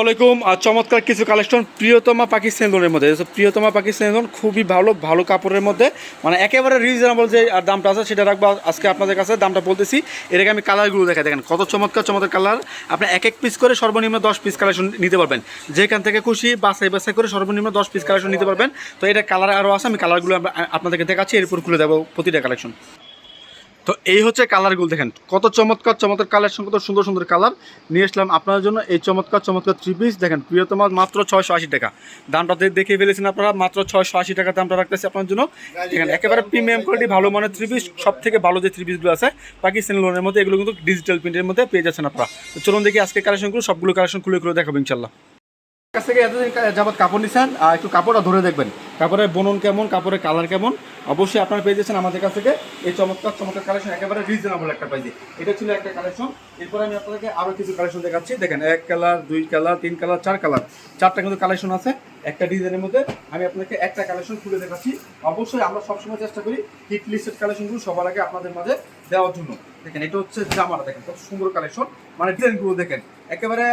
আসসালামাইকুম আর চমৎকার কিছু কালেকশন প্রিয়তমা পাকিস্তানি লোনের মধ্যে। প্রিয়তমা পাকিস্তানি খুবই ভালো ভালো কাপড়ের মধ্যে। মানে একেবারে রিজনেবল যে আর দামটা আছে সেটা রাখব। আজকে আপনাদের কাছে দামটা বলতেছি। এটাকে আমি কালারগুলো দেখা দেখেন, কত চমৎকার চমৎকার কালার আপনি এক এক পিস করে সর্বনিম্ন দশ পিস কালেকশন নিতে পারবেন। যেখান থেকে খুশি, বাছাই বাছাই করে সর্বনিম্ন দশ পিস কালেকশন নিতে পারবেন। তো এটা কালার আরও আছে, আমি কালারগুলো আপনাদেরকে দেখাচ্ছি। এরপর খুলে দেবো প্রতিটা কালেকশন তো এই হচ্ছে কালারগুলো দেখেন, কত চমৎকার চমৎকার কালেকশন কত সুন্দর সুন্দর কালার নিয়ে আসলাম আপনার জন্য এই চমৎকার চমৎকার থ্রি পিস দেখেন, প্রিয়তমা মাত্র ছয়শো আশি টাকা। দামটা দেখে ফেলেছেন আপনারা, মাত্র ছয়শো আশি টাকা দামটা রাখতেছি আপনার জন্য। দেখেন, একেবারে প্রিমিয়াম কোয়ালিটি ভালো মানের থ্রি পিস সব থেকে ভালো যে থ্রি পিসগুলো আছে পাকিস্তানি লোনের মধ্যে এগুলো কিন্তু ডিজিটাল প্রিন্টের মধ্যে পেয়ে যাচ্ছেন আপনারা। তো চলুন দেখি আজকে কালেকশনগুলো সবগুলো কালেকশন খুলে খুলে দেখাবো ইনশাল্লাহ কাছ থেকে এতদিন যাবত কাপড় নিছেন, আর একটু কাপড়টা ধরে দেখবেন। কাপড়ের বনন কেমন, কাপড়ের কালার কেমন, অবশ্যই আপনারা পেয়ে যাচ্ছেন আমাদের কাছ থেকে। এই চমৎকার চমৎকার কালেকশন একেবারে রিজনেবল একটা পাইছি এটা ছিল একটা কালেকশন এরপরে আমি আপনাদেরকে আরও কিছু কালেকশন দেখাচ্ছি। দেখেন, এক কালার দুই কালার তিন কালার চার কালার চারটা কিন্তু কালেকশন আছে। একটা ডিজাইনের মধ্যে আমি আপনাকে একটা কালেকশন খুলে দেখাচ্ছি। অবশ্যই আমরা সবসময় চেষ্টা করি হিট লিস্টেড কালেকশনগুলো সবার আগে আপনাদের মাঝে দেওয়ার জন্য। দেখেন, এটা হচ্ছে জামাটা, দেখেন, কত সুন্দর কালেকশন মানে ডিজাইনগুলো দেখেন, একেবারে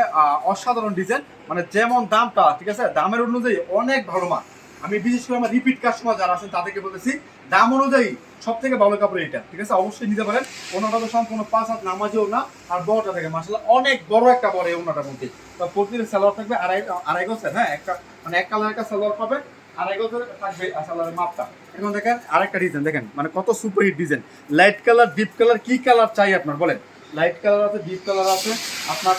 অসাধারণ ডিজাইন মানে যেমন দামটা, ঠিক আছে? দামের অনুযায়ী অনেক ভালো মান আমি বিশেষ করে আমার রিপিট কাস্টমার যারা আছেন, তাদেরকে বলতেছি, দাম অনুযায়ী সব থেকে ভালো কাপড় এটা, ঠিক আছে? অবশ্যই নিতে পারেন। ওনাটা তো সম্পূর্ণ পাঁচ হাত নামাজেও না, আর বড়টা থাকে মাসাল্লাহ অনেক বড় একটা বড় এই ওনাটার মধ্যে। তো প্রতিদিন সালোয়ার থাকবে আড়াই আড়াই গছের হ্যাঁ? একটা মানে এক কালার একটা সালোয়ার পাবেন, আড়াই গজের থাকবে সালোয়ারের মাপটা। এখন দেখেন আরেকটা ডিজাইন দেখেন মানে কত super hit design light colour deep colour কি কালার চাই আপনার, বলেন? লাইট কালার আছে ডিপ কালার আছে, আপনার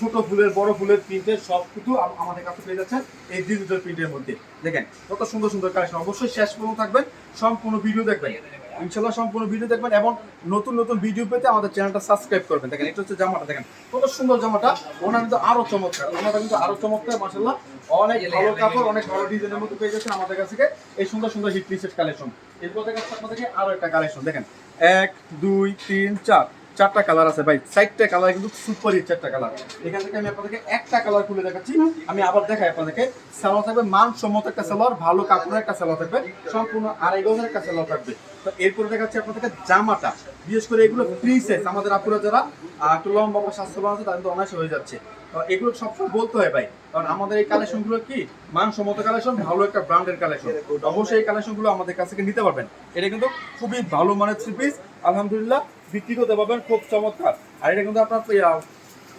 ছোট ফুলের, বড় ফুলের প্রিন্টের সব কিছু আমাদের কাছে পেয়ে যাচ্ছেন এই ডিজিটাল প্রিন্টের মধ্যে। দেখেন, কত সুন্দর সুন্দর কালেকশন অবশ্যই শেষ পর্যন্ত থাকবেন, সম্পূর্ণ ভিডিও দেখবেন। ইনশাল্লাহ সম্পূর্ণ ভিডিও দেখবেন এবং নতুন নতুন ভিডিও পেতে আমাদের চ্যানেলটা সাবস্ক্রাইব করবেন। দেখেন, এটা হচ্ছে জামাটা। দেখেন, কত সুন্দর জামাটা। ওনার কিন্তু আরও চমৎকার। ওনাটা কিন্তু আরও চমৎকার মাসাল্লাহ অনেক ভালো কাপড়, অনেক ভালো ডিজাইনের মধ্যে পেয়ে যাচ্ছেন আমাদের কাছ থেকে। এই সুন্দর সুন্দর হিট কালেকশন এরপর দেখাচ্ছি আপনাদেরকে আরও একটা কালেকশন দেখেন, এক, দুই, তিন, চার। চারটা কালার আছে ভাই। চারটা কালার কিন্তু সুপার হিট চারটা কালার এখান থেকে আমি আপনাদেরকে একটা কালার খুলে দেখাচ্ছি। আমি আবার দেখাই আপনাদেরকে। সালোয়ার থাকবে মানসম্মত একটা সালোয়ার ভালো কাপড়ের একটা সালোয়ার থাকবে। সম্পূর্ণ আড়াই গজের একটা সালোয়ার থাকবে। তো এরপরে দেখাচ্ছি আপনাদেরকে জামাটা। বিশেষ করে এগুলো ফ্রি সাইজ আমাদের আপুরা যারা একটু লম্বা বা স্বাস্থ্যবান আছে, তাদের তো অনায়াসে হয়ে যাচ্ছে। তো এগুলো সবসময় বলতে হয় ভাই। কারণ আমাদের এই কালেকশনগুলো কি? মানসম্মত কালেকশন ভালো একটা ব্র্যান্ডের কালেকশন অবশ্যই এই কালেকশনগুলো আমাদের কাছ থেকে নিতে পারবেন। এটা কিন্তু খুবই ভালো মানের থ্রি পিস আলহামদুলিল্লাহ বিক্রি করতে পারবেন খুব চমৎকার। আর এটা কিন্তু আপনার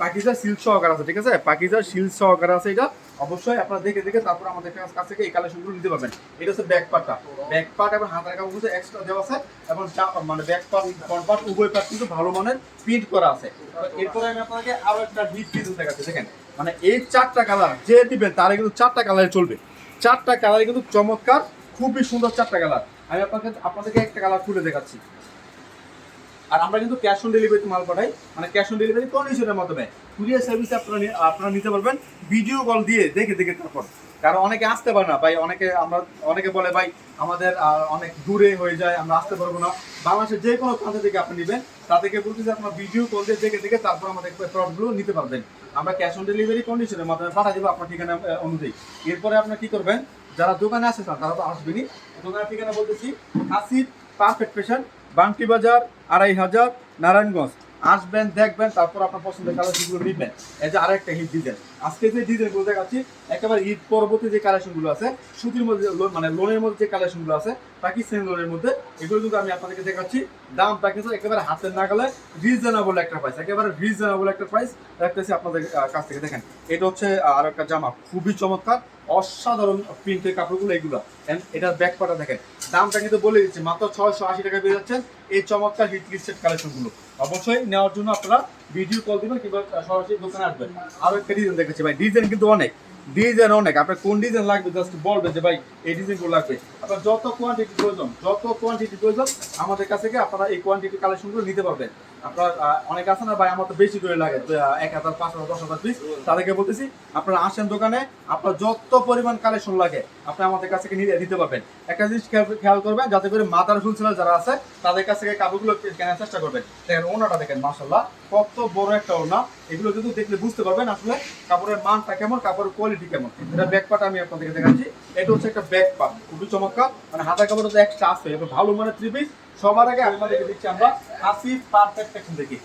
পাকিজার সিল্ক সহকার আছে, ঠিক আছে? পাকিজার সিল্ক সহকার আছে এটা। অবশ্যই আপনারা দেখে দেখে তারপর আমাদের কাছ থেকে এই কালেকশনগুলো নিতে পারবেন। এটা হচ্ছে ব্যাক পার্টটা ব্যাক পার্ট এবং হাতের কাপড় কিন্তু এক্সট্রা দেওয়া আছে এবং মানে ব্যাক পার্ট ফ্রন্ট পার্ট উভয় পার্ট কিন্তু ভালো মানের প্রিন্ট করা আছে। এরপরে আমি আপনাকে আরও একটা ডিপ ডিজাইন দেখাচ্ছি, দেখেন। মানে এই চারটা কালার যে দিবেন, তারা কিন্তু চারটা কালারে চলবে। চারটা কালারে কিন্তু চমৎকার, খুবই সুন্দর চারটা কালার আমি আপনাকে আপনাদেরকে একটা কালার খুলে দেখাচ্ছি। আর আমরা কিন্তু ক্যাশ অন ডেলিভারিতে মাল পাঠাই। মানে ক্যাশ অন ডেলিভারি কন্ডিশনের মাধ্যমে। কুরিয়ার সার্ভিসে আপনারা আপনারা নিতে পারবেন। ভিডিও কল দিয়ে দেখে দেখে তারপর। কারণ অনেকে আসতে পারে না। ভাই, অনেকে আমরা অনেকে বলে, ভাই, আমাদের অনেক দূরে হয়ে যায়, আমরা আসতে পারব না। বাংলাদেশের যে কোনো প্রান্ত থেকে আপনি নেবেন। তাদেরকে বলতেছি, আপনার ভিডিও কল দিয়ে দেখে দেখে তারপর আমাদের প্রডাক্টগুলো নিতে পারবেন। আমরা ক্যাশ অন ডেলিভারি কন্ডিশনের মাধ্যমে পাঠা দেবো আপনার ঠিকানা অনুযায়ী। এরপরে আপনার কী করবেন? যারা দোকানে আসে তারা তো আসবেনই। দোকানের ঠিকানা বলতেছি হাসির পারফেক্ট পেশেন্ট বাংটি বাজার, আড়াই হাজার, নারায়ণগঞ্জ। আসবেন, দেখবেন, তারপর আপনার পছন্দের কালার সেগুলো নিবেন। এই যে আরেকটা হিট ডিজাইন। আজকে যে ডিজাইনগুলো দেখাচ্ছি, একেবারে ঈদ পরবর্তী যে কালেকশনগুলো আছে, সুতির মধ্যে মানে লোনের মধ্যে যে কালেকশনগুলো আছে পাকিস্তানি লোনের মধ্যে, এগুলো কিন্তু আমি আপনাদেরকে দেখাচ্ছি। দামটা কিন্তু একেবারে হাতের নাগালে রিজনেবল একটা প্রাইস একেবারে রিজনেবল একটা প্রাইস রাখতেছি আপনাদের কাছ থেকে। দেখেন, এটা হচ্ছে আর একটা জামা, খুবই চমৎকার, অসাধারণ প্রিন্টের কাপড়গুলো এগুলো। এটার ব্যাক পাটা দেখেন, দামটা কিন্তু বলে দিচ্ছি, মাত্র ছয়শো আশি টাকা পেয়ে যাচ্ছেন এই চমৎকার হিট লিস্টেড কালেকশনগুলো অবশ্যই নেওয়ার জন্য আপনারা ভিডিও কল দিবেন কিংবা সরাসরি দোকানে আসবেন। আরও একটা ডিজাইন দেখেছি ভাই। ডিজাইন কিন্তু অনেক। ডিজাইন অনেক। আপনার কোন ডিজাইন লাগবে জাস্ট বলবেন যে, ভাই, এই ডিজাইনগুলো লাগবে। আপনার যত কোয়ান্টিটি প্রয়োজন, যত কোয়ান্টিটি প্রয়োজন, আমাদের কাছে আপনারা এই কোয়ান্টিটি কালেকশনগুলো নিতে পারবেন। আপনার অনেক আছে না ভাই? আমার তো বেশি করে লাগে এক হাজার, পাঁচ হাজার, দশ হাজার পিস তাদেরকে বলতেছি, আপনারা আসেন দোকানে, আপনার যত পরিমাণ কালেকশন লাগে, আপনি আমাদের কাছ থেকে নিয়ে নিতে পারবেন। একটা জিনিস খেয়াল- করবেন, যাতে করে মাদার হোলসেলার যারা আছে, তাদের কাছ থেকে কাপড়গুলো কেনার চেষ্টা করবেন। দেখেন, ওনাটা দেখেন মাসাল্লাহ কত বড় একটা ওনা এগুলো কিন্তু দেখলে বুঝতে পারবেন আসলে কাপড়ের মানটা কেমন, কাপড়ের কোয়ালিটি কেমন। এটা ব্যাক আমি আপনাদেরকে দেখাচ্ছি। এটা হচ্ছে একটা ব্যাক পার্ট খুবই চমৎকার। মানে হাতের কাপড়টা তো এক্সট্রা আছে ভালো মানে থ্রি পিস সবার আগে আপনাদেরকে দিচ্ছি আমরা হাসি পারফেক্ট দেখি।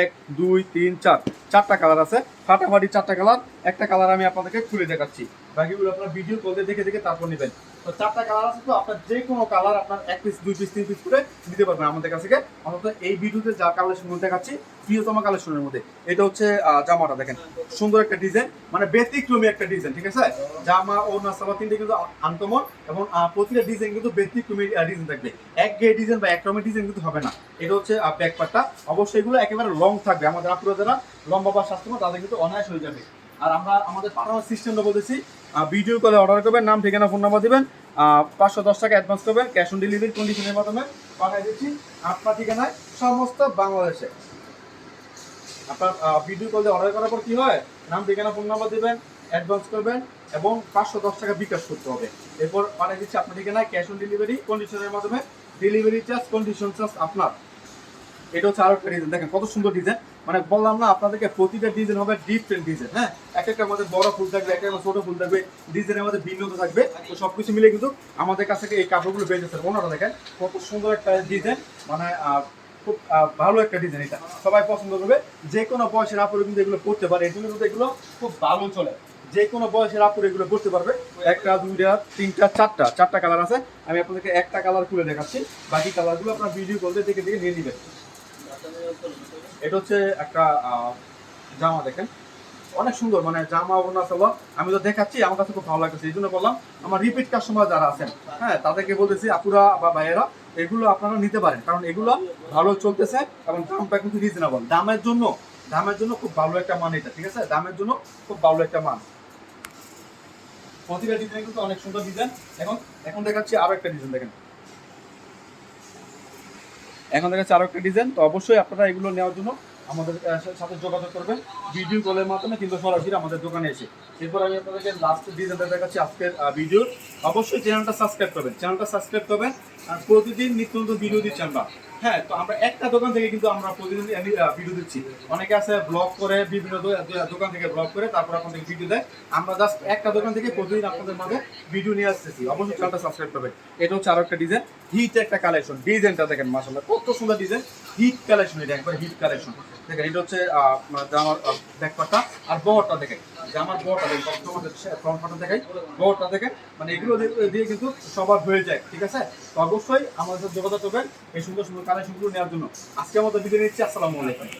এক, দুই, তিন, চার। চারটা কালার আছে। ফাটাফাটি চারটা কালার একটা কালার আমি আপনাদেরকে খুলে দেখাচ্ছি। বাকিগুলো আপনার ভিডিও কলে দেখে দেখে তারপর নেবেন। তো চারটা কালার আছে তো আপনার যে কোনো কালার আপনার এক পিস দুই পিস তিন পিস করে নিতে পারবেন আমাদের কাছ অন্তত এই ভিডিওতে যা কালেকশন দেখাচ্ছি, প্রিয়তম কালেকশনের মধ্যে। এটা হচ্ছে জামাটা দেখেন। সুন্দর একটা ডিজাইন মানে ব্যতিক্রমী একটা ডিজাইন ঠিক আছে? জামা ও নাসাবা তিনটে কিন্তু আনকমন এবং প্রতিটা ডিজাইন কিন্তু ব্যতিক্রমী ডিজাইন থাকবে। এক গে ডিজাইন বা এক ডিজাইন কিন্তু হবে না। এটা হচ্ছে ব্যাক পার্টটা অবশ্যই এগুলো একেবারে লং থাকবে। আমাদের আপনারা যারা লম্বা বা স্বাস্থ্যকর তাদের কিন্তু অনায়াস হয়ে যাবে। আর আমরা আমাদের পাঠানোর সিস্টেমটা বলতেছি ভিডিও কলে অর্ডার করবেন, নাম, ঠিকানা ফোন নাম্বার দিবেন পাঁচশো দশ টাকা অ্যাডভান্স করবেন ক্যাশ অন ডেলিভারি কন্ডিশনের মাধ্যমে পাঠিয়ে দিচ্ছি আপনার ঠিকানায় সমস্ত বাংলাদেশে। আপনার ভিডিও কল অর্ডার করার পর কি হয়? নাম, ঠিকানা ফোন নাম্বার দিবেন অ্যাডভান্স করবেন এবং পাঁচশো দশ টাকা বিকাশ করতে হবে। এরপর পাঠিয়ে দিচ্ছি আপনার ঠিকানায় ক্যাশ অন ডেলিভারি কন্ডিশনের মাধ্যমে ডেলিভারি চার্জ কন্ডিশন চার্জ আপনার। এটা হচ্ছে আরও একটা ডিজাইন দেখেন কত সুন্দর ডিজাইন মানে বললাম না, আপনাদেরকে প্রতিটা ডিজাইন হবে ডিফারেন্ট ডিজাইন হ্যাঁ? এক একটা মধ্যে বড় ফুল থাকবে একটা ছোট ফুল থাকবে ডিজাইনের মধ্যে ভিন্নতা থাকবে। তো সবকিছু মিলে কিন্তু আমাদের কাছ থেকে এই কাপড়গুলো করতে ওনারা দেখেন কত সুন্দর একটা ডিজাইন মানে খুব ভালো একটা ডিজাইন এটা। সবাই পছন্দ করবে। যে কোনো বয়সের আপুরে কিন্তু এগুলো করতে পারে। এর জন্য কিন্তু এগুলো খুব ভালো চলে। যে কোনো বয়সের আপুরে এগুলো করতে পারবে। একটা, দুইটা, তিনটা, চারটা চারটা কালার আছে। আমি আপনাদেরকে একটা কালার খুলে দেখাচ্ছি। বাকি কালারগুলো আপনার ভিডিও করতে দেখে দেখে নিয়ে নেবেন। এটা হচ্ছে একটা জামা দেখেন। অনেক সুন্দর মানে জামা ওনা সালোয়ার আমি তো দেখাচ্ছি, আমার কাছে খুব ভালো লাগছে এই জন্য বললাম, আমার রিপিট কাস্টমার যারা আছেন হ্যাঁ তাদেরকে বলতেছি, আপুরা বা ভাইয়েরা, এগুলো আপনারা নিতে পারেন, কারণ এগুলো ভালো চলতেছে এবং দামটা কিন্তু রিজনেবল দামের জন্য দামের জন্য খুব ভালো একটা মান এটা, ঠিক আছে? দামের জন্য খুব ভালো একটা মান। প্রতিটা ডিজাইন কিন্তু অনেক সুন্দর ডিজাইন এখন এখন দেখাচ্ছি আরও একটা ডিজাইন দেখেন। এখন দেখাচ্ছে আরও একটা ডিজাইন তো অবশ্যই আপনারা এগুলো নেওয়ার জন্য আমাদের সাথে যোগাযোগ করবেন। ভিডিও কলের মাধ্যমে কিন্তু সরাসরি আমাদের দোকানে এসে। এরপর আমি আপনাদেরকে লাস্ট ডিজাইনটা দেখাচ্ছি আজকের ভিডিও অবশ্যই চ্যানেলটা সাবস্ক্রাইব করবেন। চ্যানেলটা সাবস্ক্রাইব করবেন। আর প্রতিদিন নিত্য নতুন ভিডিও দিচ্ছি আমরা। হ্যাঁ তো আমরা একটা দোকান থেকে কিন্তু আমরা প্রতিদিন ভিডিও দিচ্ছি। অনেকে আছে ব্লগ করে বিভিন্ন দোকান থেকে ব্লগ করে তারপর আপনাদের ভিডিও দেয়। আমরা জাস্ট একটা দোকান থেকে প্রতিদিন আপনাদের মাঝে ভিডিও নিয়ে আসতেছি। অবশ্যই চ্যানেলটা সাবস্ক্রাইব করবেন। এটা হচ্ছে আরও একটা ডিজাইন হিট একটা কালেকশন ডিজাইনটা দেখেন মাসাল্লাহ কত সুন্দর ডিজাইন হিট কালেকশন এটা একবার হিট কালেকশন দেখেন এটা হচ্ছে আহ, জামার ব্যাকপারটা আর বহরটা দেখেন। জামার বড়টা দেখে তোমাদের ফ্রন্ট পার্টটা দেখাই বড়টা দেখে মানে এগুলো দিয়ে- দিয়ে কিন্তু সবার হয়ে যায়, ঠিক আছে? তো অবশ্যই আমাদের সাথে যোগাযোগ করবেন এই সুন্দর সুন্দর কালেকশনগুলো নেওয়ার জন্য। আজকে আমাদের বিদায় নিচ্ছি, আসসালামু আলাইকুম।